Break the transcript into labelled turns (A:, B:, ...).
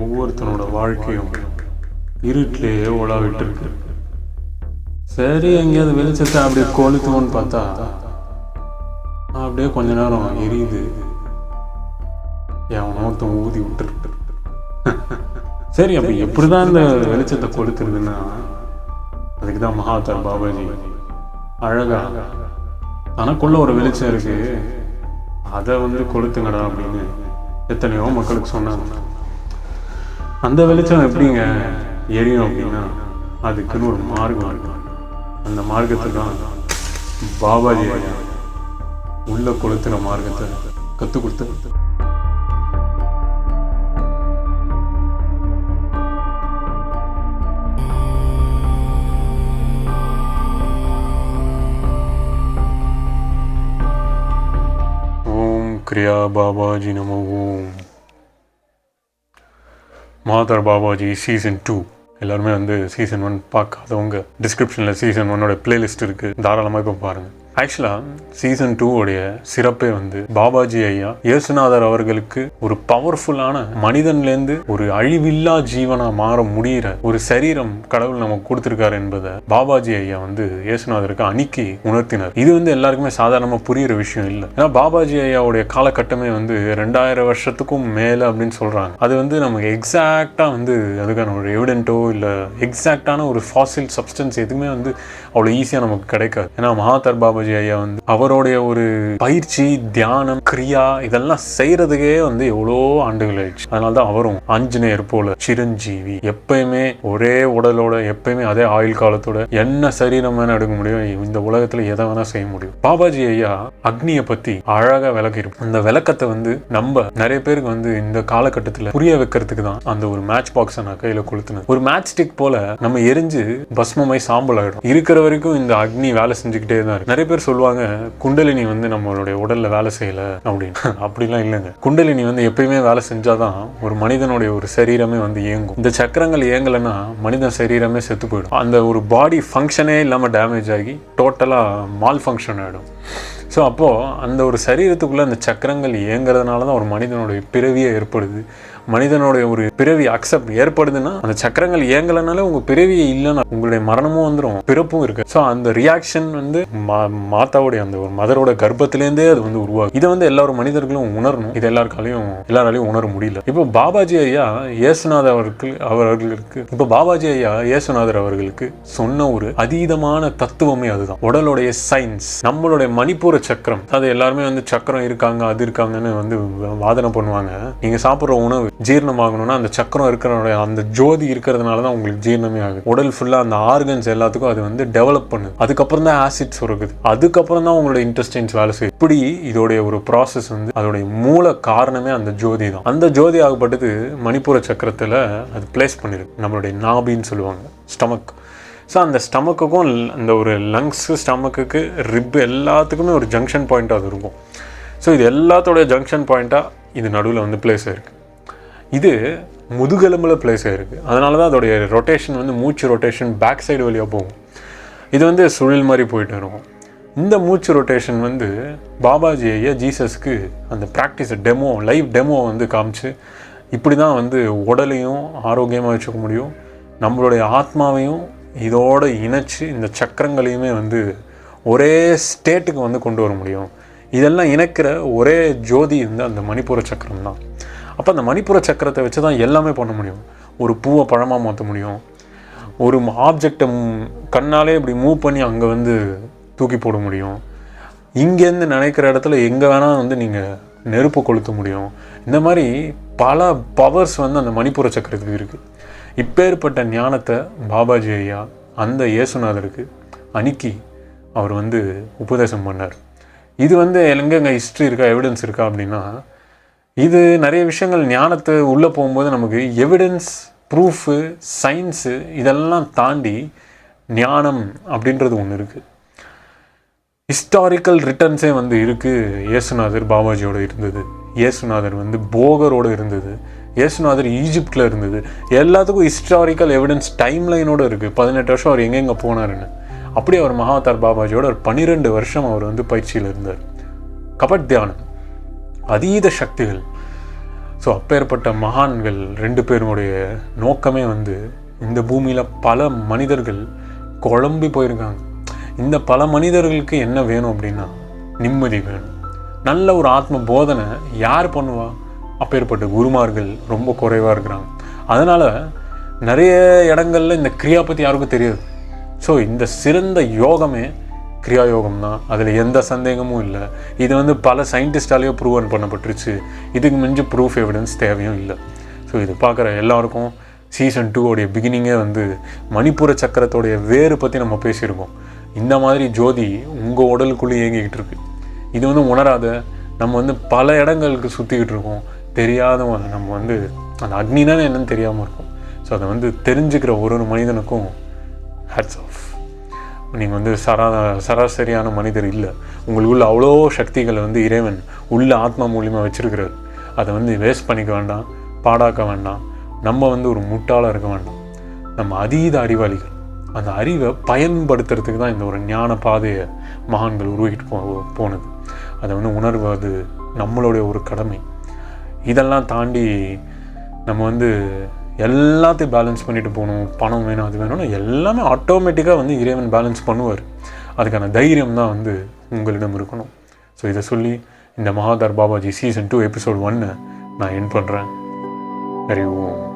A: ஒவ்வொருத்தனோட வாழ்க்கையும் இருட்டிலேயே உலாவிட்டு இருக்கு சரி எங்கேயாவது வெளிச்சத்தை அப்படியே கொளுத்துவோன்னு பார்த்தா அப்படியே கொஞ்ச நேரம் எரியுது. எவனோ ஒருத்தன் ஊதி விட்டுருக்கு. சரி அப்போ எப்படிதான் இந்த வெளிச்சத்தை கொளுத்துறதுன்னா அதுக்கு தான் மகாத்தர் பாபாஜி அழகா தனக்குள்ள ஒரு வெளிச்சம் இருக்கு அதை வந்து கொளுத்துங்கடா அப்படின்னு எத்தனையோ மக்களுக்கு சொன்னாங்க. அந்த வெளிச்சம் எப்படிங்க எரியும் அப்படின்னா அதுக்குன்னு ஒரு மார்க்கம் இருக்கு. அந்த மார்க்கத்தை தான் பாபாஜி உள்ள கொளுத்துற மார்க்கத்தை கற்றுக் கொடுத்து ஓம் கிரியா பாபாஜி நம ஓம் மாதர் பாபாஜி சீசன் டூ எல்லாருமே வந்து சீசன் ஒன் பார்க்காதவங்க. டிஸ்கிரிப்ஷனில் சீசன் ஒன்னோட பிளேலிஸ்ட் இருக்குது தாராளமாக இப்போ பாருங்கள் ஆக்சுவலாக சீசன் டூவுடைய சிறப்பே வந்து பாபாஜி ஐயா. இயேசுநாதர் அவர்களுக்கு ஒரு பவர்ஃபுல்லான மனிதன்லேருந்து ஒரு அழிவில்லா ஜீவனா மாற முடிகிற ஒரு சரீரம் கடவுள் நமக்கு கொடுத்துருக்காரு என்பதை பாபாஜி ஐயா வந்து இயேசுநாதருக்கு அணிக்கி உணர்த்தினார். இது வந்து எல்லாருக்குமே சாதாரணமாக புரியிற விஷயம் இல்லை. ஏன்னா பாபாஜி ஐயாவுடைய காலகட்டமே வந்து ரெண்டாயிரம் வருஷத்துக்கும் மேலே அப்படின்னு சொல்கிறாங்க அது வந்து நமக்கு எக்ஸாக்டாக வந்து அதுக்கான ஒரு எவிடென்ட்டோ இல்லை எக்ஸாக்டான ஒரு ஃபாசில் சப்ஸ்டன்ஸ் எதுவுமே வந்து அவ்வளோ ஈஸியாக நமக்கு கிடைக்காது. ஏன்னா மகாதர் பாபாஜி ஐயா வந்து அவருடைய ஒரு பயிற்சி தியானம் கிரியா இதெல்லாம் செய்யறதுக்கே வந்து எவ்வளோ ஆண்டுகள் ஆயிடுச்சு. அதனால தான் அவரும் ஆஞ்சநேயர் போல சிரஞ்சீவி எப்பயுமே ஒரே உடலோட எப்பயுமே அதே ஆயுள் காலத்தோட என்ன சரீரம் வேணா எடுக்க முடியும் இந்த உலகத்துல எதை வேணா செய்ய முடியும். பாபாஜி ஐயா அக்னியை பத்தி அழகா விளக்கிருக்கும் அந்த விளக்கத்தை வந்து நம்ம நிறைய பேருக்கு வந்து இந்த காலகட்டத்துல புரிய வைக்கிறதுக்கு தான் அந்த ஒரு மேட்ச் பாக்ஸை நான் கையில கொளுத்துனேன். ஒரு மேட்ச் ஸ்டிக் போல நம்ம எரிஞ்சு பஸ்மமாய் சாம்பல் ஆயிடும். இருக்கிற வரைக்கும் இந்த அக்னி வேலை செஞ்சுக்கிட்டே தான் இருக்கு. நிறைய பேர் சொல்லுவாங்க குண்டலினி வந்து நம்மளுடைய உடல்ல வேலை செய்யல அப்படின்னு. அப்படிலாம் இல்லைங்க. குண்டலினி வந்து எப்பயுமே வேலை செஞ்சாதான் ஒரு மனிதனுடைய ஒரு சரீரமே வந்து இயங்கும். இந்த சக்கரங்கள் இயங்கலைன்னா மனிதன் சரீரமே செத்து போயிடும். அந்த ஒரு பாடி ஃபங்க்ஷனே இல்லாமல் டேமேஜ் ஆகி டோட்டலாக மால் ஃபங்க்ஷன் ஆகிடும் ஸோ அப்போது அந்த ஒரு சரீரத்துக்குள்ளே அந்த சக்கரங்கள் இயங்குறதுனால தான் ஒரு மனிதனுடைய பிறவியே ஏற்படுது. மனிதனுடைய ஒரு பிறவி அக்செப்ட் ஏற்படுதுன்னா அந்த சக்கரங்கள் இயங்கலைனாலே உங்கள் பிறவியே இல்லைன்னா உங்களுடைய மரணமும் வந்துடும் பிறப்பும் இருக்கு. ஸோ அந்த ரியாக்ஷன் வந்து மா மாதாவுடைய அந்த ஒரு மதரோட கர்ப்பத்திலேருந்தே அது வந்து உருவாகும் இதை வந்து எல்லாரும் மனிதர்களும் உணரணும். இது எல்லாருக்காலையும் எல்லாராலையும் உணர முடியல. இப்போ பாபாஜி ஐயா இயேசுநாத அவர்கள் அவர்களுக்கு இப்போ பாபாஜி ஐயா இயேசுநாதர் அவர்களுக்கு சொன்ன ஒரு அதீதமான தத்துவமே அதுதான். உடலுடைய சயின்ஸ் நம்மளுடைய மணிப்பூர சக்கரம். அது எல்லாருமே வந்து சக்கரம் இருக்காங்க அது இருக்காங்கன்னு வந்து வாதனை பண்ணுவாங்க. நீங்க சாப்பிட்ற உணவு ஜீரணமாகணும்னா அந்த சக்கரம் இருக்கிற அந்த ஜோதி இருக்கிறதுனால தான் உங்களுக்கு ஜீரணமே ஆகுது. உடல் ஃபுல்லாக அந்த ஆர்கன்ஸ் எல்லாத்துக்கும் அது வந்து டெவலப் பண்ணுது. அதுக்கப்புறம் தான் ஆசிட் சுரக்குது அதுக்கப்புறம் தான் உங்களோட இன்டெஸ்டைன்ஸ் வேலை செய்யுது. இப்படி இதோடைய ஒரு ப்ராசஸ் வந்து அதோடைய மூல காரணமே அந்த ஜோதி தான். அந்த ஜோதி ஆகப்பட்டது மணிப்பூர சக்கரத்தில் அது பிளேஸ் பண்ணிருக்கு. நம்மளுடைய நாபின்னு சொல்லுவாங்க. ஸ்டமக் ஸோ அந்த ஸ்டமக்குக்கும் அந்த ஒரு லங்ஸு ஸ்டமக்குக்கு ரிப் எல்லாத்துக்குமே ஒரு ஜங்ஷன் பாயிண்ட் அது இருக்கும். ஸோ இது எல்லாத்தோடைய ஜங்ஷன் பாயிண்ட்டாக இது நடுவில் வந்து பிளேஸ் ஆயிருக்கு இது முதுகெலும்பில் பிளேஸ் ஆயிருக்கு அதனால தான் அதோடைய ரொட்டேஷன் வந்து மூச்சு ரொட்டேஷன் பேக் சைடு வழியாக போகும். இது வந்து சுழல் மாதிரி போயிட்டு இருக்கும். இந்த மூச்சு ரொட்டேஷன் வந்து பாபாஜி ஐயா ஜீசஸ்க்கு அந்த ப்ராக்டிஸ் டெமோ லைவ் டெமோ வந்து காமிச்சு இப்படி தான் வந்து உடலையும் ஆரோக்கியமாக வச்சுக்க முடியும். நம்மளுடைய ஆத்மாவையும் இதோட இணைச்சு இந்த சக்கரங்களையுமே வந்து ஒரே ஸ்டேட்டுக்கு வந்து கொண்டு வர முடியும். இதெல்லாம் இணைக்கிற ஒரே ஜோதி வந்து அந்த மணிப்புர சக்கரம் தான். அப்போ அந்த மணிப்புர சக்கரத்தை வச்சு தான் எல்லாமே பண்ண முடியும். ஒரு பூவை பழமாக மாற்ற முடியும். ஒரு ஆப்ஜெக்டை கண்ணாலே இப்படி மூவ் பண்ணி அங்கே வந்து தூக்கி போட முடியும். இங்கேருந்து நினைக்கிற இடத்துல எங்கே வேணால் வந்து நீங்கள் நெருப்பு கொளுத்த முடியும். இந்த மாதிரி பல பவர்ஸ் வந்து அந்த மணிப்புர சக்கரத்துக்கு இருக்குது இப்பேற்பட்ட ஞானத்தை பாபாஜி ஐயா அந்த இயேசுநாதருக்கு அணுக்கி அவர் வந்து உபதேசம் பண்ணார். இது வந்து எங்கெங்க ஹிஸ்ட்ரி இருக்கா எவிடன்ஸ் இருக்கா அப்படின்னா இது நிறைய விஷயங்கள் ஞானத்தை உள்ளே போகும்போது நமக்கு எவிடன்ஸ் ப்ரூஃபு சயின்ஸு இதெல்லாம் தாண்டி ஞானம் அப்படின்றது ஒன்று இருக்குது ஹிஸ்டாரிக்கல் ரிட்டர்ன்ஸே வந்து இருக்குது இயேசுநாதர் பாபாஜியோட இருந்தது. இயேசுநாதர் வந்து போகரோட இருந்தது. இயேசுநாதர் ஈஜிப்டில் இருந்தது. எல்லாத்துக்கும் ஹிஸ்டாரிக்கல் எவிடன்ஸ் டைம் லைனோடு இருக்குது பதினெட்டு வருஷம் அவர் எங்கெங்கே போனாருன்னு. அப்படி அவர் மகாதார் பாபாஜியோட ஒரு பன்னிரெண்டு வருஷம் அவர் வந்து பயிற்சியில் இருந்தார். கபட் தியானம் அதீத சக்திகள். ஸோ அப்பேற்பட்ட மகான்கள் ரெண்டு பேருடைய நோக்கமே வந்து இந்த பூமியில் பல மனிதர்கள் குழம்பி போயிருக்காங்க. இந்த பல மனிதர்களுக்கு என்ன வேணும் அப்படின்னா நிம்மதி வேணும். நல்ல ஒரு ஆத்ம போதனை யார் பண்ணுவா? அப்பேற்பட்ட குருமார்கள் ரொம்ப குறைவாக இருக்கிறாங்க. அதனால் நிறைய இடங்கள்ல இந்த கிரியா பற்றி யாருக்கும் தெரியாது. ஸோ இந்த சிறந்த யோகமே கிரியா யோகம் தான் அதில் எந்த சந்தேகமும் இல்லை. இது வந்து பல சயின்டிஸ்டாலேயோ ப்ரூவன் பண்ணப்பட்டுருச்சு. இதுக்கு மிஞ்சி ப்ரூஃப் எவிடன்ஸ் தேவையும் இல்லை. ஸோ இது பார்க்குற எல்லாருக்கும் சீசன் டூ உடைய பிகினிங்கே வந்து மணிப்புர சக்கரத்தோடைய வேறு பற்றி நம்ம பேசியிருக்கோம். இந்த மாதிரி ஜோதி உங்கள் உடலுக்குள்ளே இயங்கிக்கிட்டு இருக்கு. இது வந்து உணராத நம்ம வந்து பல இடங்களுக்கு சுற்றிக்கிட்டு இருக்கோம். தெரியாத நம்ம வந்து அந்த அக்னினா என்னன்னு தெரியாமல் இருக்கும். ஸோ அதை வந்து தெரிஞ்சுக்கிற ஒரு ஒரு மனிதனுக்கும் ஹேட்ஸ் ஆஃப் நீங்கள் வந்து சரா சராசரியான மனிதர் இல்லை. உங்களுக்குள்ள அவ்வளோ சக்திகளை வந்து இறைவன் உள்ள ஆத்மா மூலியமாக வச்சுருக்கிறார். அதை வந்து வேஸ்ட் பண்ணிக்க வேண்டாம் பாடாக்க வேண்டாம். நம்ம வந்து ஒரு முட்டாளாக இருக்க வேண்டாம். நம்ம அதீத அறிவாளிகள். அந்த அறிவை பயன்படுத்துறதுக்கு தான் இந்த ஒரு ஞான பாதையை மகான்கள் உருவாக்கிட்டு போ போனது. அதை வந்து உணர்வது நம்மளுடைய ஒரு கடமை. இதெல்லாம் தாண்டி நம்ம வந்து எல்லாத்தையும் பேலன்ஸ் பண்ணிட்டு போகணும். பணம் வேணும் அது வேணும்னு எல்லாமே ஆட்டோமேட்டிக்காக வந்து இறைவன் பேலன்ஸ் பண்ணுவார். அதுக்கான தைரியம் தான் வந்து உங்களிடம் இருக்கணும். ஸோ இதை சொல்லி இந்த மகாதார் பாபாஜி சீசன் டூ எபிசோட் ஒன்று நான் என் பண்ணுறேன் அறிவோம்